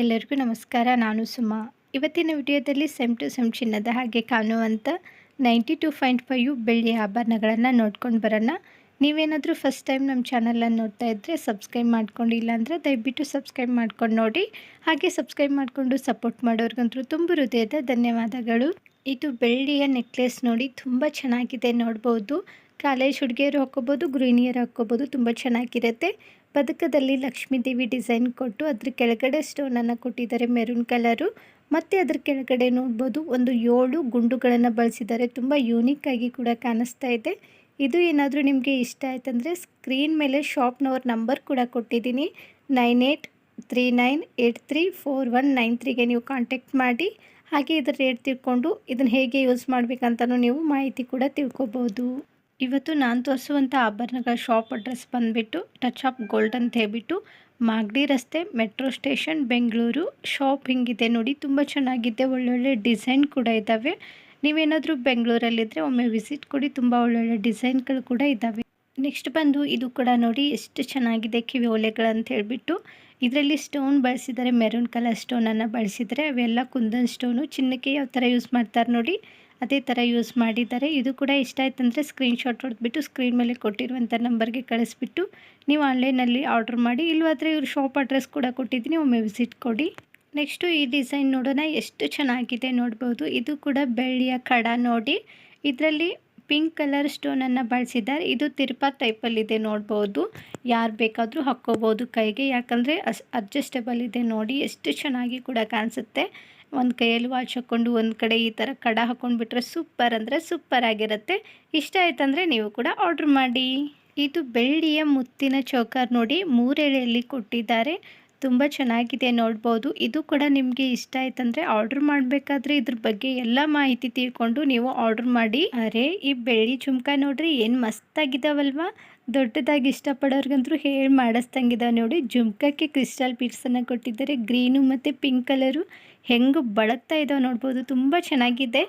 ಎಲ್ಲರಿಗೂ ನಮಸ್ಕಾರ, ನಾನು ಸುಮಾ. ಇವತ್ತಿನ ವಿಡಿಯೋದಲ್ಲಿ ಸೆಮ್ ಟು ಸೆಮ್ ಚಿನ್ನದ ಹಾಗೆ ಕಾಣುವಂಥ ನೈಂಟಿ ಟು ಪಾಯಿಂಟ್ ಫೈವ್ ಬೆಳ್ಳಿ ಆಭರಣಗಳನ್ನು ನೋಡ್ಕೊಂಡು ಬರೋಣ. ನೀವೇನಾದರೂ ಫಸ್ಟ್ ಟೈಮ್ ನಮ್ಮ ಚಾನಲನ್ನು ನೋಡ್ತಾ ಇದ್ದರೆ ಸಬ್ಸ್ಕ್ರೈಬ್ ಮಾಡ್ಕೊಂಡಿಲ್ಲ ಇಲ್ಲಾಂದರೆ ದಯವಿಟ್ಟು ಸಬ್ಸ್ಕ್ರೈಬ್ ಮಾಡ್ಕೊಂಡು ನೋಡಿ. ಹಾಗೆ ಸಬ್ಸ್ಕ್ರೈಬ್ ಮಾಡಿಕೊಂಡು ಸಪೋರ್ಟ್ ಮಾಡೋರ್ಗಂತೂ ತುಂಬ ಹೃದಯದ ಧನ್ಯವಾದಗಳು. ಇದು ಬೆಳ್ಳಿಯ ನೆಕ್ಲೆಸ್ ನೋಡಿ ತುಂಬ ಚೆನ್ನಾಗಿದೆ ನೋಡ್ಬೋದು. ಕಾಲೇಜ್ ಹುಡುಗಿಯರು ಹಾಕ್ಕೋಬೋದು, ಗೃಹಿಣಿಯರು ಹಾಕ್ಕೋಬೋದು, ತುಂಬ ಚೆನ್ನಾಗಿರುತ್ತೆ. ಪದಕದಲ್ಲಿ ಲಕ್ಷ್ಮೀದೇವಿ ಡಿಸೈನ್ ಕೊಟ್ಟು ಅದ್ರ ಕೆಳಗಡೆ ಸ್ಟೋನನ್ನು ಕೊಟ್ಟಿದ್ದಾರೆ ಮೆರೂನ್ ಕಲರು. ಮತ್ತು ಅದ್ರ ಕೆಳಗಡೆ ನೋಡ್ಬೋದು ಒಂದು ಏಳು ಗುಂಡುಗಳನ್ನು ಬಳಸಿದ್ದಾರೆ. ತುಂಬ ಯೂನಿಕ್ ಆಗಿ ಕೂಡ ಕಾಣಿಸ್ತಾ ಇದೆ. ಇದು ಏನಾದರೂ ನಿಮಗೆ ಇಷ್ಟ ಆಯ್ತಂದರೆ ಸ್ಕ್ರೀನ್ ಮೇಲೆ ಶಾಪ್ನವ್ರ ನಂಬರ್ ಕೂಡ ಕೊಟ್ಟಿದ್ದೀನಿ. Nine eight three nine eight three four one nine ತ್ರೀಗೆ ನೀವು ಕಾಂಟ್ಯಾಕ್ಟ್ ಮಾಡಿ. ಹಾಗೆ ಇದರ ರೇಟ್ ತಿಳ್ಕೊಂಡು ಇದನ್ನು ಹೇಗೆ ಯೂಸ್ ಮಾಡಬೇಕಂತಲೂ ನೀವು ಮಾಹಿತಿ ಕೂಡ ತಿಳ್ಕೊಬೋದು. ಇವತ್ತು ನಾನು ತೋರಿಸುವಂಥ ಆಭರಣಗಳ ಶಾಪ್ ಅಡ್ರೆಸ್ ಬಂದುಬಿಟ್ಟು ಟಚ್ ಆಫ್ ಗೋಲ್ಡ್ ಅಂತ ಹೇಳ್ಬಿಟ್ಟು ಮಾಗಡಿ ರಸ್ತೆ ಮೆಟ್ರೋ ಸ್ಟೇಷನ್ ಬೆಂಗಳೂರು. ಶಾಪ್ ಹಿಂಗಿದೆ ನೋಡಿ, ತುಂಬ ಚೆನ್ನಾಗಿದೆ. ಒಳ್ಳೊಳ್ಳೆ ಡಿಸೈನ್ ಕೂಡ ಇದ್ದಾವೆ ನೀವೇನಾದರೂ ಬೆಂಗಳೂರಲ್ಲಿದ್ದರೆ ಒಮ್ಮೆ ವಿಸಿಟ್ ಕೊಡಿ. ತುಂಬ ಒಳ್ಳೊಳ್ಳೆ ಡಿಸೈನ್ಗಳು ಕೂಡ ಇದ್ದಾವೆ ನೆಕ್ಸ್ಟ್ ಬಂದು ಇದು ಕೂಡ ನೋಡಿ, ಎಷ್ಟು ಚೆನ್ನಾಗಿದೆ ಕಿವಿ ಓಲೆಗಳಂತ ಹೇಳಿಬಿಟ್ಟು. ಇದರಲ್ಲಿ ಸ್ಟೋನ್ ಬಳಸಿದ್ದಾರೆ. ಮೆರೂನ್ ಕಲರ್ ಸ್ಟೋನನ್ನು ಬಳಸಿದರೆ ಅವೆಲ್ಲ ಕುಂದನ್ ಸ್ಟೋನು ಚಿನ್ನಕ್ಕೆ ಯಾವ ಥರ ಯೂಸ್ ಮಾಡ್ತಾರೆ ನೋಡಿ. ಅದೇ ಥರ ಯೂಸ್ ಮಾಡಿದ್ದಾರೆ. ಇದು ಕೂಡ ಇಷ್ಟ ಆಯ್ತಂದರೆ ಸ್ಕ್ರೀನ್ಶಾಟ್ ಹೊಡೆದ್ಬಿಟ್ಟು ಸ್ಕ್ರೀನ್ ಮೇಲೆ ಕೊಟ್ಟಿರುವಂಥ ನಂಬರ್ಗೆ ಕಳಿಸ್ಬಿಟ್ಟು ನೀವು ಆನ್ಲೈನಲ್ಲಿ ಆರ್ಡ್ರ್ ಮಾಡಿ. ಇಲ್ಲವಾದರೆ ಇವ್ರ ಶಾಪ್ ಅಡ್ರೆಸ್ ಕೂಡ ಕೊಟ್ಟಿದ್ದೀನಿ, ಒಮ್ಮೆ ವಿಸಿಟ್ ಕೊಡಿ. ನೆಕ್ಸ್ಟು ಈ ಡಿಸೈನ್ ನೋಡೋಣ, ಎಷ್ಟು ಚೆನ್ನಾಗಿದೆ ನೋಡ್ಬೋದು. ಇದು ಕೂಡ ಬೆಳ್ಳಿಯ ಕಡ ನೋಡಿ. ಇದರಲ್ಲಿ ಪಿಂಕ್ ಕಲರ್ ಸ್ಟೋನನ್ನು ಬಳಸಿದ್ದಾರೆ. ಇದು ತಿರುಪ ಟೈಪಲ್ಲಿದೆ ನೋಡ್ಬೋದು. ಯಾರು ಬೇಕಾದರೂ ಹಾಕ್ಕೋಬೋದು ಕೈಗೆ. ಯಾಕಂದರೆ ಅಸ್ ಅಡ್ಜಸ್ಟೇಬಲ್ ಇದೆ ನೋಡಿ. ಎಷ್ಟು ಚೆನ್ನಾಗಿ ಕೂಡ ಕಾಣಿಸುತ್ತೆ. ಒಂದು ಕೈಯಲ್ಲಿ ವಾಚ್ ಹಾಕ್ಕೊಂಡು ಒಂದು ಕಡೆ ಈ ಥರ ಕಡ ಹಾಕ್ಕೊಂಡ್ಬಿಟ್ರೆ ಸೂಪರ್ ಅಂದರೆ ಸೂಪರ್ ಆಗಿರುತ್ತೆ. ಇಷ್ಟ ಆಯ್ತಂದರೆ ನೀವು ಕೂಡ ಆರ್ಡ್ರ್ ಮಾಡಿ. ಇದು ಬೆಳ್ಳಿಯ ಮುತ್ತಿನ ಚೌಕರ್ ನೋಡಿ. ಮೂರೆಳೆಯಲ್ಲಿ ಕೊಟ್ಟಿದ್ದಾರೆ. ತುಂಬ ಚೆನ್ನಾಗಿದೆ ನೋಡ್ಬೋದು. ಇದು ಕೂಡ ನಿಮಗೆ ಇಷ್ಟ ಆಯ್ತಂದರೆ ಆರ್ಡ್ರ್ ಮಾಡಬೇಕಾದ್ರೆ ಇದ್ರ ಬಗ್ಗೆ ಎಲ್ಲ ಮಾಹಿತಿ ತಿಳ್ಕೊಂಡು ನೀವು ಆರ್ಡ್ರ್ ಮಾಡಿ. ಅರೆ, ಈ ಬೆಳ್ಳಿ ಚುಮ್ಕ ನೋಡ್ರಿ, ಏನು ಮಸ್ತಾಗಿದ್ದಾವಲ್ವಾ ದೊಡ್ಡದಾಗಿ ಇಷ್ಟಪಡೋರ್ಗಂತೂ ಹೇಳಿ ಮಾಡಿಸ್ದಂಗಿದಾವೆ ನೋಡಿ. ಜುಮ್ಕಕ್ಕೆ ಕ್ರಿಸ್ಟಲ್ ಪೀಟ್ಸನ್ನು ಕೊಟ್ಟಿದ್ದಾರೆ. ಗ್ರೀನು ಮತ್ತು ಪಿಂಕ್ ಕಲರು ಹೆಂಗೆ ಬಳಗ್ತಾ ಇದಾವೆ ನೋಡ್ಬೋದು. ತುಂಬ ಚೆನ್ನಾಗಿದೆ.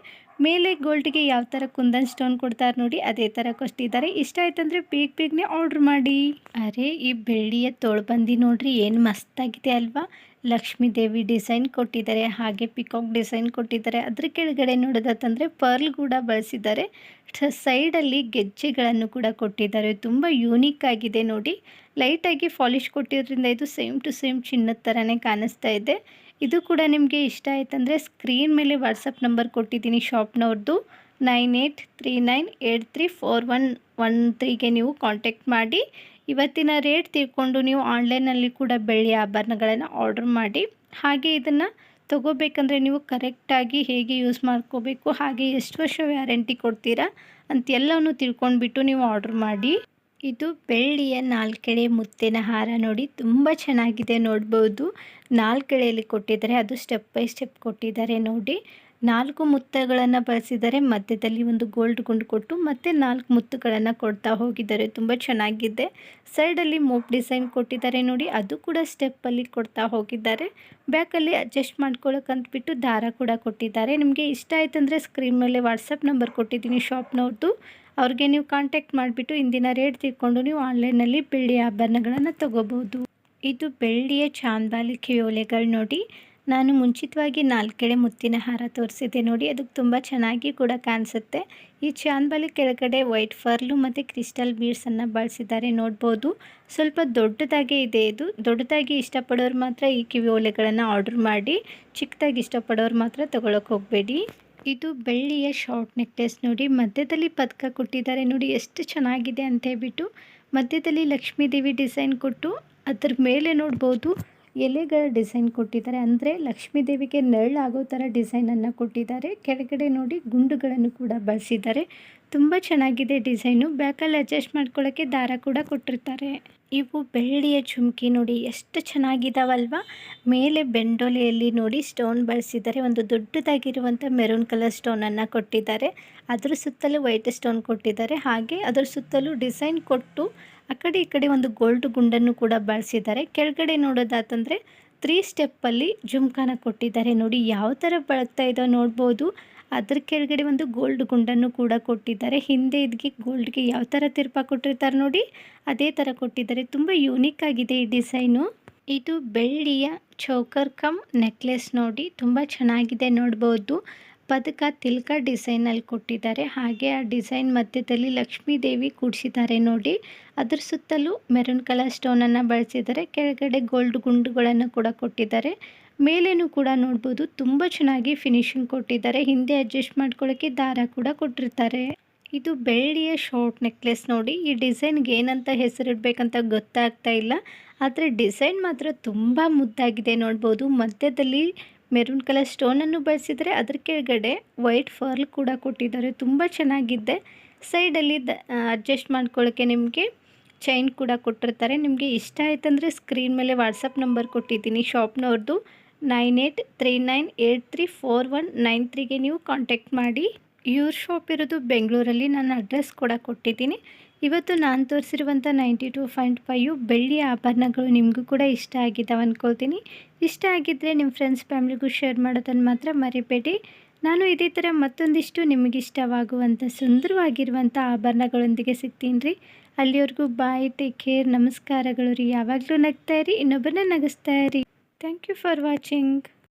ಮೇಲೆ ಗೋಲ್ಡ್ಗೆ ಯಾವ ಥರ ಕುಂದನ್ ಸ್ಟೋನ್ ಕೊಡ್ತಾರೆ ನೋಡಿ, ಅದೇ ಥರ ಕೊಟ್ಟಿದ್ದಾರೆ ಇಷ್ಟ ಆಯ್ತಂದ್ರೆ ಬೇಗ ಬೇಗನೆ ಆರ್ಡ್ರ್ ಮಾಡಿ. ಅರೆ, ಈ ಬೆಳ್ಳಿಯ ತೋಳ್ಬಂದಿ ನೋಡ್ರಿ, ಏನು ಮಸ್ತಾಗಿದೆ ಅಲ್ವಾ? ಲಕ್ಷ್ಮೀ ದೇವಿ ಡಿಸೈನ್ ಕೊಟ್ಟಿದ್ದಾರೆ, ಹಾಗೆ ಪಿಕಾಕ್ ಡಿಸೈನ್ ಕೊಟ್ಟಿದ್ದಾರೆ. ಅದ್ರ ಕೆಳಗಡೆ ನೋಡೋದಂತಂದರೆ ಪರ್ಲ್ ಕೂಡ ಬಳಸಿದ್ದಾರೆ. ಸೈಡಲ್ಲಿ ಗೆಜ್ಜೆಗಳನ್ನು ಕೂಡ ಕೊಟ್ಟಿದ್ದಾರೆ. ತುಂಬ ಯೂನಿಕ್ ಆಗಿದೆ ನೋಡಿ. ಲೈಟಾಗಿ ಫಾಲಿಶ್ ಕೊಟ್ಟಿರೋದ್ರಿಂದ ಇದು ಸೇಮ್ ಟು ಸೇಮ್ ಚಿನ್ನದ ಥರನೇ ಕಾಣಿಸ್ತಾ ಇದೆ. ಇದು ಕೂಡ ನಿಮಗೆ ಇಷ್ಟ ಆಯ್ತಂದರೆ ಸ್ಕ್ರೀನ್ ಮೇಲೆ ವಾಟ್ಸಪ್ ನಂಬರ್ ಕೊಟ್ಟಿದ್ದೀನಿ ಶಾಪ್ನವ್ರದ್ದು nine eight three nine eight three four one one ತ್ರೀಗೆ ನೀವು ಕಾಂಟ್ಯಾಕ್ಟ್ ಮಾಡಿ. ಇವತ್ತಿನ ರೇಟ್ ತಿಳ್ಕೊಂಡು ನೀವು ಆನ್ಲೈನಲ್ಲಿ ಕೂಡ ಬೆಳ್ಳಿ ಆಭರಣಗಳನ್ನು ಆರ್ಡ್ರ್ ಮಾಡಿ. ಹಾಗೆ ಇದನ್ನು ತೊಗೋಬೇಕಂದ್ರೆ ನೀವು ಕರೆಕ್ಟಾಗಿ ಹೇಗೆ ಯೂಸ್ ಮಾಡ್ಕೋಬೇಕು, ಹಾಗೆ ಎಷ್ಟು ವರ್ಷ ವ್ಯಾರಂಟಿ ಕೊಡ್ತೀರಾ ಅಂತೆಲ್ಲವೂ ತಿಳ್ಕೊಂಡ್ಬಿಟ್ಟು ನೀವು ಆರ್ಡ್ರ್ ಮಾಡಿ. ಇದು ಬೆಳ್ಳಿಯ ನಾಲ್ಕೆಳೆ ಮುತ್ತಿನ ಹಾರ ನೋಡಿ ತುಂಬ ಚೆನ್ನಾಗಿದೆ ನೋಡ್ಬೋದು. ನಾಲ್ಕೆಳೆಯಲ್ಲಿ ಕೊಟ್ಟಿದ್ದಾರೆ, ಅದು ಸ್ಟೆಪ್ ಬೈ ಸ್ಟೆಪ್ ಕೊಟ್ಟಿದ್ದಾರೆ ನೋಡಿ. ನಾಲ್ಕು ಮುತ್ತಗಳನ್ನು ಬಳಸಿದ್ದಾರೆ ಮಧ್ಯದಲ್ಲಿ ಒಂದು ಗೋಲ್ಡ್ ಗುಂಡು ಕೊಟ್ಟು ಮತ್ತೆ ನಾಲ್ಕು ಮುತ್ತುಗಳನ್ನು ಕೊಡ್ತಾ ಹೋಗಿದ್ದಾರೆ. ತುಂಬ ಚೆನ್ನಾಗಿದೆ. ಸೈಡಲ್ಲಿ ಮೋಪ್ ಡಿಸೈನ್ ಕೊಟ್ಟಿದ್ದಾರೆ ನೋಡಿ. ಅದು ಕೂಡ ಸ್ಟೆಪ್ಪಲ್ಲಿ ಕೊಡ್ತಾ ಹೋಗಿದ್ದಾರೆ. ಬ್ಯಾಕಲ್ಲಿ ಅಡ್ಜಸ್ಟ್ ಮಾಡ್ಕೊಳ್ಳೋಕಂತಬಿಟ್ಟು ದಾರ ಕೂಡ ಕೊಟ್ಟಿದ್ದಾರೆ. ನಿಮಗೆ ಇಷ್ಟ ಆಯ್ತಂದರೆ ಸ್ಕ್ರೀನ್ ಮೇಲೆ ವಾಟ್ಸಪ್ ನಂಬರ್ ಕೊಟ್ಟಿದ್ದೀನಿ ಶಾಪ್ನವ್ರದ್ದು ಅವ್ರಿಗೆ ನೀವು ಕಾಂಟ್ಯಾಕ್ಟ್ ಮಾಡಿಬಿಟ್ಟು ಇಂದಿನ ರೇಟ್ ತಿಳ್ಕೊಂಡು ನೀವು ಆನ್ಲೈನಲ್ಲಿ ಬೆಳ್ಳಿ ಆಭರಣಗಳನ್ನು ತೊಗೋಬೋದು ಇದು ಬೆಳ್ಳಿಯ ಚಾಂದಾಲಿ ಕಿಯೋಲೆಗಳು ನೋಡಿ. ನಾನು ಮುಂಚಿತವಾಗಿ ನಾಲ್ಕೆಳೆ ಮುತ್ತಿನ ಹಾರ ತೋರಿಸಿದ್ದೆ ನೋಡಿ ಅದಕ್ಕೆ ತುಂಬ ಚೆನ್ನಾಗಿ ಕೂಡ ಕಾಣಿಸುತ್ತೆ. ಈ ಚಾನ್ಬಲ್ ಕೆಳಗಡೆ ವೈಟ್ ಫರ್ಲು ಮತ್ತು ಕ್ರಿಸ್ಟಲ್ ಬೀಡ್ಸನ್ನು ಬಳಸಿದ್ದಾರೆ ನೋಡ್ಬೋದು. ಸ್ವಲ್ಪ ದೊಡ್ಡದಾಗೇ ಇದೆ ಇದು. ದೊಡ್ಡದಾಗಿ ಇಷ್ಟಪಡೋರು ಮಾತ್ರ ಈ ಕಿವಿ ಓಲೆಗಳನ್ನು ಆರ್ಡ್ರ್ ಮಾಡಿ, ಚಿಕ್ಕದಾಗಿ ಇಷ್ಟಪಡೋರು ಮಾತ್ರ ತೊಗೊಳಕ್ಕೆ ಹೋಗಬೇಡಿ. ಇದು ಬೆಳ್ಳಿಯ ಶಾರ್ಟ್ ನೆಕ್ಲೆಸ್ ನೋಡಿ, ಮಧ್ಯದಲ್ಲಿ ಪದಕ ಕೊಟ್ಟಿದ್ದಾರೆ ನೋಡಿ, ಎಷ್ಟು ಚೆನ್ನಾಗಿದೆ ಅಂತ ಹೇಳ್ಬಿಟ್ಟು. ಮಧ್ಯದಲ್ಲಿ ಲಕ್ಷ್ಮೀದೇವಿ ಡಿಸೈನ್ ಕೊಟ್ಟು, ಅದ್ರ ಮೇಲೆ ನೋಡ್ಬೋದು. ಎಲೆಗಳ ಡಿಸೈನ್ ಕೊಟ್ಟಿದ್ದಾರೆ. ಅಂದರೆ ಲಕ್ಷ್ಮೀ ದೇವಿಗೆ ನೆರಳಾಗೋ ಥರ ಡಿಸೈನನ್ನು ಕೊಟ್ಟಿದ್ದಾರೆ. ಕೆಳಗಡೆ ನೋಡಿ ಗುಂಡುಗಳನ್ನು ಕೂಡ ಬಳಸಿದ್ದಾರೆ. ತುಂಬ ಚೆನ್ನಾಗಿದೆ ಡಿಸೈನು. ಬ್ಯಾಕಲ್ಲಿ ಅಡ್ಜಸ್ಟ್ ಮಾಡ್ಕೊಳ್ಳೋಕ್ಕೆ ದಾರ ಕೂಡ ಕೊಟ್ಟಿರ್ತಾರೆ. ಇವು ಬೆಳ್ಳಿಯ ಚುಮ್ಕಿ ನೋಡಿ, ಎಷ್ಟು ಚೆನ್ನಾಗಿದ್ದಾವಲ್ವ ಮೇಲೆ ಬೆಂಡೋಲೆಯಲ್ಲಿ ನೋಡಿ ಸ್ಟೋನ್ ಬಳಸಿದ್ದಾರೆ. ಒಂದು ದೊಡ್ಡದಾಗಿರುವಂಥ ಮೆರೂನ್ ಕಲರ್ ಸ್ಟೋನನ್ನು ಕೊಟ್ಟಿದ್ದಾರೆ. ಅದರ ಸುತ್ತಲೂ ವೈಟ್ ಸ್ಟೋನ್ ಕೊಟ್ಟಿದ್ದಾರೆ. ಹಾಗೆ ಅದರ ಸುತ್ತಲೂ ಡಿಸೈನ್ ಕೊಟ್ಟು ಆ ಕಡೆ ಈ ಕಡೆ ಒಂದು ಗೋಲ್ಡ್ ಗುಂಡನ್ನು ಕೂಡ ಬಳಸಿದ್ದಾರೆ. ಕೆಳಗಡೆ ನೋಡೋದಾತಂದರೆ ತ್ರೀ ಸ್ಟೆಪ್ಪಲ್ಲಿ ಜುಮ್ಕಾನ ಕೊಟ್ಟಿದ್ದಾರೆ. ನೋಡಿ ಯಾವ ಥರ ಬಳಕ್ತಾ ಇದೋ ನೋಡ್ಬೋದು. ಅದ್ರ ಕೆಳಗಡೆ ಒಂದು ಗೋಲ್ಡ್ ಗುಂಡನ್ನು ಕೂಡ ಕೊಟ್ಟಿದ್ದಾರೆ. ಹಿಂದೆ ಇದಕ್ಕೆ ಗೋಲ್ಡ್ಗೆ ಯಾವ ಥರ ತಿರುಪ ಕೊಟ್ಟಿರ್ತಾರೆ ನೋಡಿ. ಅದೇ ಥರ ಕೊಟ್ಟಿದ್ದಾರೆ. ತುಂಬ ಯೂನಿಕ್ ಆಗಿದೆ ಈ ಡಿಸೈನು. ಇದು ಬೆಳ್ಳಿಯ ಚೌಕರ್ ಕಮ್ ನೆಕ್ಲೆಸ್ ನೋಡಿ. ತುಂಬ ಚೆನ್ನಾಗಿದೆ ನೋಡ್ಬೋದು. ಪದಕ ತಿಲ್ಕ ಡಿಸೈನಲ್ಲಿ ಕೊಟ್ಟಿದ್ದಾರೆ. ಹಾಗೆ ಆ ಡಿಸೈನ್ ಮಧ್ಯದಲ್ಲಿ ಲಕ್ಷ್ಮೀ ದೇವಿ ಕೂಡಿಸಿದ್ದಾರೆ ನೋಡಿ. ಅದರ ಸುತ್ತಲೂ ಮೆರೂನ್ ಕಲರ್ ಸ್ಟೋನನ್ನು ಬಳಸಿದ್ದಾರೆ. ಕೆಳಗಡೆ ಗೋಲ್ಡ್ ಗುಂಡುಗಳನ್ನು ಕೂಡ ಕೊಟ್ಟಿದ್ದಾರೆ. ಮೇಲೇನು ಕೂಡ ನೋಡ್ಬೋದು, ತುಂಬ ಚೆನ್ನಾಗಿ ಫಿನಿಶಿಂಗ್ ಕೊಟ್ಟಿದ್ದಾರೆ. ಹಿಂದೆ ಅಡ್ಜಸ್ಟ್ ಮಾಡ್ಕೊಳ್ಳೋಕ್ಕೆ ದಾರ ಕೂಡ ಕೊಟ್ಟಿರ್ತಾರೆ. ಇದು ಬೆಳ್ಳಿಯ ಶಾರ್ಟ್ ನೆಕ್ಲೆಸ್ ನೋಡಿ. ಈ ಡಿಸೈನ್ಗೆ ಏನಂತ ಹೆಸರಿಡ್ಬೇಕಂತ ಗೊತ್ತಾಗ್ತಾ ಇಲ್ಲ. ಆದರೆ ಡಿಸೈನ್ ಮಾತ್ರ ತುಂಬ ಮುದ್ದಾಗಿದೆ ನೋಡ್ಬೋದು. ಮಧ್ಯದಲ್ಲಿ ಮೆರೂನ್ ಕಲರ್ ಸ್ಟೋನನ್ನು ಬಳಸಿದರೆ ಅದ್ರ ಕೆಳಗಡೆ ವೈಟ್ ಫರ್ಲ್ ಕೂಡ ಕೊಟ್ಟಿದ್ದಾರೆ. ತುಂಬ ಚೆನ್ನಾಗಿದೆ. ಸೈಡಲ್ಲಿ ದ ಅಡ್ಜಸ್ಟ್ ಮಾಡ್ಕೊಳ್ಳೋಕ್ಕೆ ನಿಮಗೆ ಚೈನ್ ಕೂಡ ಕೊಟ್ಟಿರ್ತಾರೆ. ನಿಮಗೆ ಇಷ್ಟ ಆಯ್ತಂದರೆ ಸ್ಕ್ರೀನ್ ಮೇಲೆ ವಾಟ್ಸಪ್ ನಂಬರ್ ಕೊಟ್ಟಿದ್ದೀನಿ. ಶಾಪ್ನವ್ರದ್ದು nine eight three nine eight three four one nine ತ್ರೀಗೆ ನೀವು ಕಾಂಟ್ಯಾಕ್ಟ್ ಮಾಡಿ. ಇವ್ರ ಶಾಪ್ ಇರೋದು ಬೆಂಗಳೂರಲ್ಲಿ. ನಾನು ಅಡ್ರೆಸ್ ಕೂಡ ಕೊಟ್ಟಿದ್ದೀನಿ. ಇವತ್ತು ನಾನು ತೋರಿಸಿರುವಂಥ ನೈಂಟಿ ಟು ಪಾಯಿಂಟ್ ಫೈವ್ ಬೆಳ್ಳಿ ಆಭರಣಗಳು ನಿಮಗೂ ಕೂಡ ಇಷ್ಟ ಆಗಿದ್ದಾವೆ ಅಂದ್ಕೊಳ್ತೀನಿ ಇಷ್ಟ ಆಗಿದ್ದರೆ ನಿಮ್ಮ ಫ್ರೆಂಡ್ಸ್, ಫ್ಯಾಮಿಲಿಗೂ ಶೇರ್ ಮಾಡೋದನ್ನು ಮಾತ್ರ ಮರಿಬೇಡಿ. ನಾನು ಇದೇ ಥರ ಮತ್ತೊಂದಿಷ್ಟು ನಿಮಗಿಷ್ಟವಾಗುವಂಥ ಸುಂದರವಾಗಿರುವಂಥ ಆಭರಣಗಳೊಂದಿಗೆ ಸಿಗ್ತೀನಿ ರೀ. ಅಲ್ಲಿವರೆಗೂ ಬಾಯ್, ಟೇಕ್ ಕೇರ್, ನಮಸ್ಕಾರಗಳು ರೀ. ಯಾವಾಗಲೂ ನಗ್ತಾ ಇರಿ, ಇನ್ನೊಬ್ಬರನ್ನ ನಗಿಸ್ತಾ ಇರಿ. Thank you for watching.